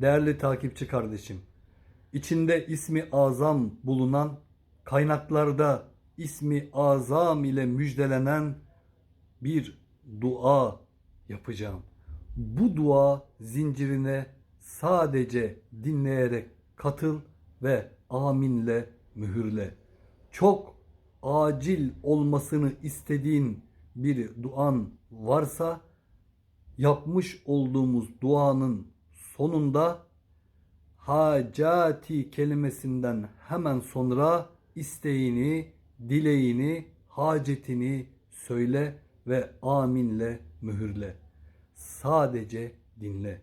Değerli takipçi kardeşim, içinde ismi azam bulunan, kaynaklarda ismi azam ile müjdelenen bir dua yapacağım. Bu dua zincirine sadece dinleyerek katıl ve aminle mühürle. Çok acil olmasını istediğin bir duan varsa yapmış olduğumuz duanın sonunda hacati kelimesinden hemen sonra isteğini, dileğini, hacetini söyle ve aminle mühürle. Sadece dinle.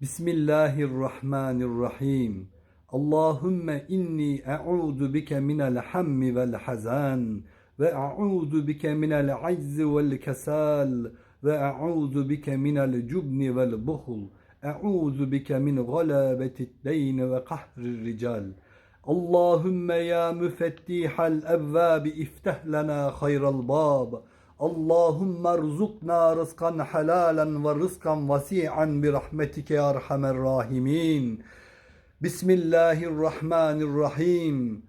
Bismillahirrahmanirrahim. Allahümme inni e'udu bike minel hammi vel hazan ve e'udu bike minel aczi vel kesal ve e'udu bike minel cubni vel buhul. E'udu bike min galabetit deyn ve kahrir rical. Allahümme ya müfettihal evvabi ifteh lana hayral bab. Allahümme erzukna rızkan helalen ve rızkan vasi'an bi rahmetike ya erhamer rahimin. Bismillahirrahmanirrahim.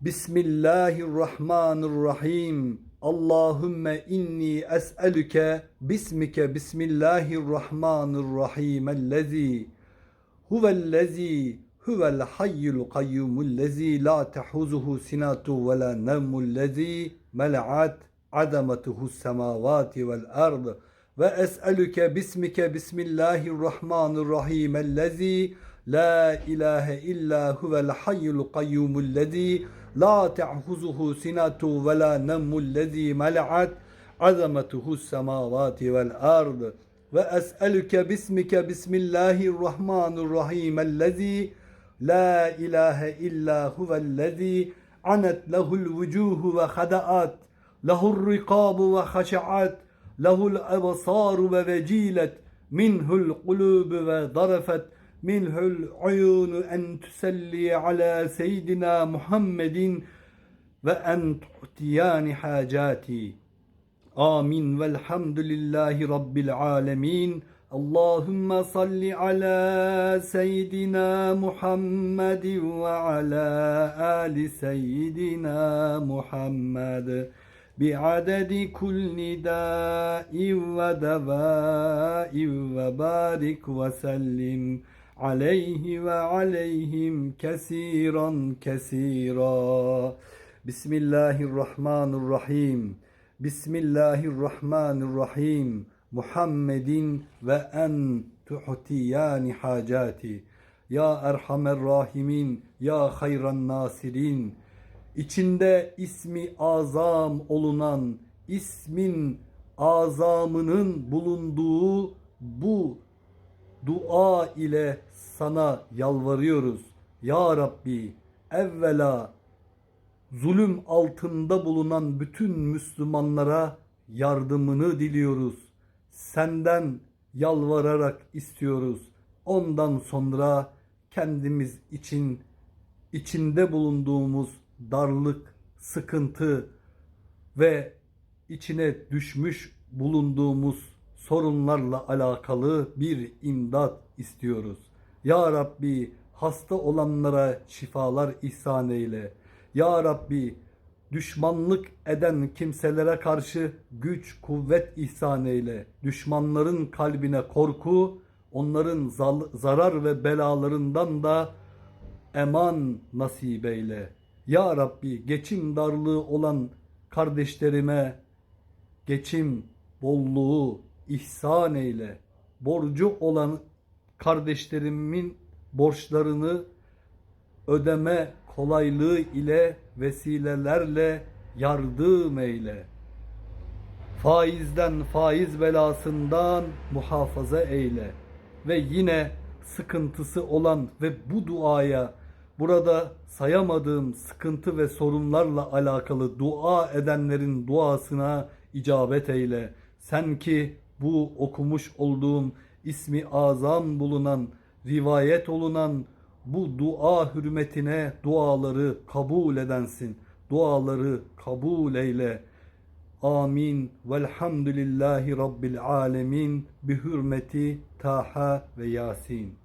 Bismillahirrahmanirrahim. Allahümme inni es'elüke bismike bismillahirrahmanirrahim. Ellezi huvellezi huvel hayyul kayyumullezi la tehuzuhu sinatu ve la nevmullezi mel'at azamatuhu semavati vel ard ve es'elüke bismike bismillahirrahmanirrahim. Ellezi La ilahe illa huvel hayyul kayyumullezî la te'huzuhu sinatu ve la nemmullezî mel'at azametuhu semavati vel ard ve es'elüke bismike bismillahirrahmanirrahim ellezî la ilahe illa huvellezî anet lehul vucuhu ve hadaat lehur rikabu ve haşaat lehul ebsaru ve vecilet minhul kulubu ve منه العيون أن تسلي على سيدنا محمد وأن تعطيان حاجاتي. آمين. والحمد لله رب العالمين. اللهم صل على سيدنا محمد وعلى آل سيدنا محمد. بعدد كل داء ودواء وبارك وسلم. aleyhi ve aleyhim kesiran kesira. Bismillahirrahmanirrahim. Bismillahirrahmanirrahim. Muhammedin ve en tuhtiyani hacati. Ya Erhamer Rahimin, Ya Hayran Nasirin. İçinde ismi azam olunan, ismin azamının bulunduğu bu dua ile sana yalvarıyoruz. Ya Rabbi evvela zulüm altında bulunan bütün Müslümanlara yardımını diliyoruz. Senden yalvararak istiyoruz. Ondan sonra kendimiz için içinde bulunduğumuz darlık, sıkıntı ve içine düşmüş bulunduğumuz sorunlarla alakalı bir imdat istiyoruz. Ya Rabbi hasta olanlara şifalar ihsan eyle. Ya Rabbi düşmanlık eden kimselere karşı güç, kuvvet ihsan eyle. Düşmanların kalbine korku, onların zarar ve belalarından da eman nasip eyle. Ya Rabbi geçim darlığı olan kardeşlerime geçim bolluğu ihsan eyle. Borcu olan kardeşlerimin borçlarını ödeme kolaylığı ile vesilelerle yardım eyle. Faizden, faiz belasından muhafaza eyle. Ve yine sıkıntısı olan ve bu duaya burada sayamadığım sıkıntı ve sorunlarla alakalı dua edenlerin duasına icabet eyle. Sen ki bu okumuş olduğum ismi azam bulunan, rivayet olunan bu dua hürmetine duaları kabul edensin. Duaları kabul eyle. Amin. Velhamdülillahi Rabbil alemin. Bi hürmeti Taha ve Yasin.